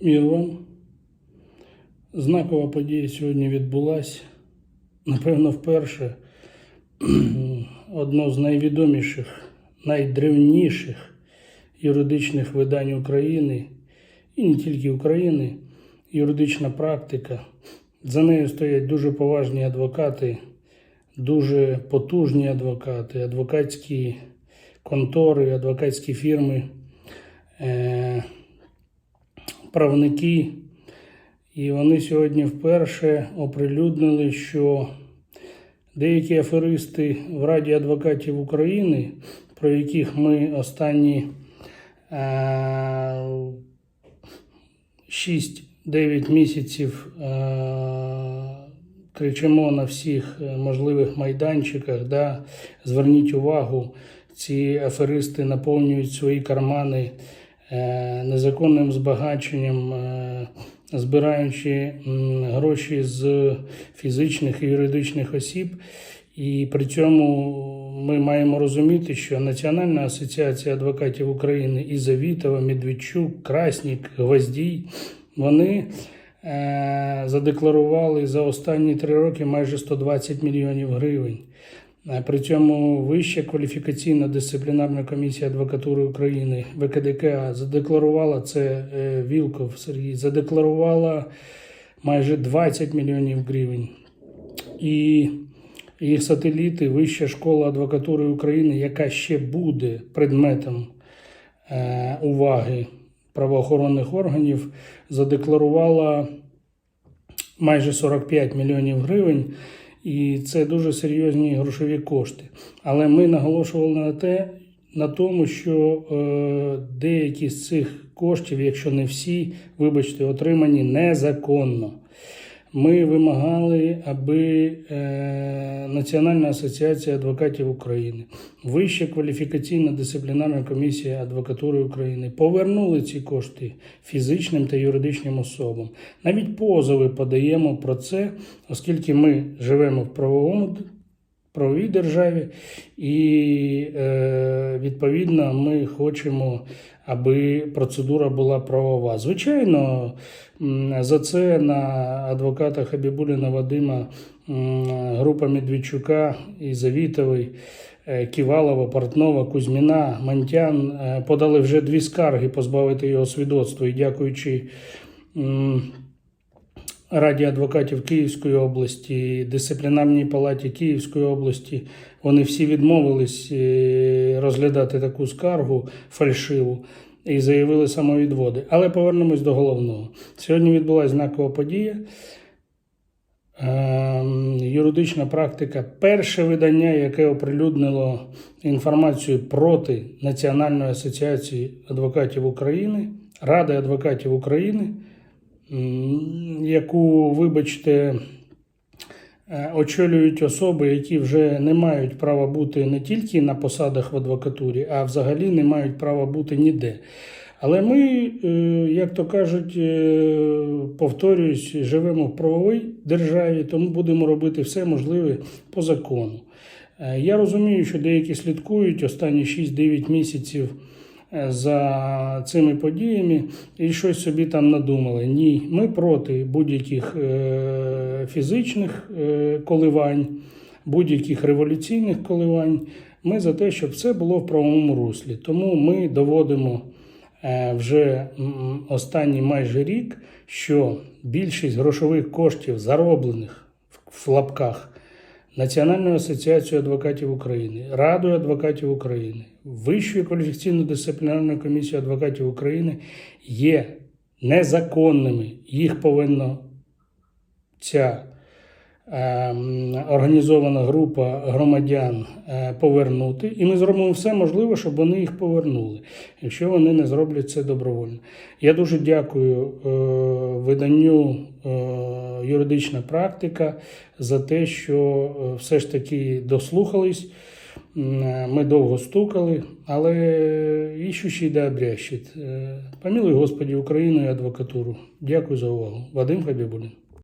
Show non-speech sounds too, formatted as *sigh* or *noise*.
Мір вам. Знакова подія сьогодні відбулася. Напевно, вперше *clears throat* одно з найвідоміших, найдревніших юридичних видань України, і не тільки України, юридична практика. За нею стоять дуже поважні адвокати, дуже потужні адвокати, адвокатські контори, адвокатські фірми. Е- правники, і вони сьогодні вперше оприлюднили, що деякі аферисти в Раді адвокатів України, про яких ми останні е- 6-9 місяців е- кричимо на всіх можливих майданчиках, да, зверніть увагу, ці аферисти наповнюють свої кармани е, незаконним збагаченням, е, збираючи гроші з фізичних і юридичних осіб. І при цьому ми маємо розуміти, що Національна асоціація адвокатів України і Завітова, Медведчук, Краснік, Гвоздій, вони е, задекларували за останні три роки майже 120 мільйонів гривень. При цьому Вища кваліфікаційна дисциплінарна комісія адвокатури України ВКДКА задекларувала це е, Вілков Сергій, задекларувала майже 20 мільйонів гривень. І їх сателіти, Вища школа адвокатури України, яка ще буде предметом е, уваги правоохоронних органів, задекларувала майже 45 мільйонів гривень. І це дуже серйозні грошові кошти. Але ми наголошували на те, на тому, що е, деякі з цих коштів, якщо не всі, вибачте, отримані незаконно. Ми вимагали, аби е, Національна асоціація адвокатів України, Вища кваліфікаційна дисциплінарна комісія адвокатури України повернули ці кошти фізичним та юридичним особам. Навіть позови подаємо про це, оскільки ми живемо в правовому правовій державі, і е, відповідно ми хочемо, аби процедура була правова. Звичайно, за це на адвоката Хабібуліна Вадима група Медведчука і Завітовий. е, Ківалова, Портнова, Кузьміна, Мантян е, подали вже дві скарги позбавити його свідоцтва. І дякуючи Раді адвокатів Київської області, дисциплінарній палаті Київської області, вони всі відмовились е, розглядати таку скаргу фальшиву і заявили самовідводи. Але повернемось до головного. Сьогодні відбулася знакова подія. Ем, Юридична практика. Перше видання, яке оприлюднило інформацію проти Національної асоціації адвокатів України, Ради адвокатів України, яку, вибачте, е, очолюють особи, які вже не мають права бути не тільки на посадах в адвокатурі, а взагалі не мають права бути ніде. Але ми, е, як то кажуть, е, повторююсь, живемо в правовій державі, тому будемо робити все можливе по закону. Я розумію, що деякі слідкують останні 6-9 місяців за цими подіями і щось собі там надумали. Ні, ми проти будь-яких е, фізичних е, коливань, будь-яких революційних коливань. Ми за те, щоб все було в правовому руслі. Тому ми доводимо е, вже останній майже рік, що більшість грошових коштів, зароблених в лапках Національною асоціацією адвокатів України, Радою адвокатів України, Вищою кваліфікаційно-дисциплінарною комісією адвокатів України є незаконними. Їх повинна ця організована група громадян е, повернути, і ми зробимо все можливе, щоб вони їх повернули, якщо вони не зроблять це добровольно. Я дуже дякую е, виданню е, юридична практика за те, що все ж таки дослухались. Ми довго стукали, але іщущий да обрящить. Помилуй Господі Україну і адвокатуру. Дякую за увагу. Вадим Хабібулін.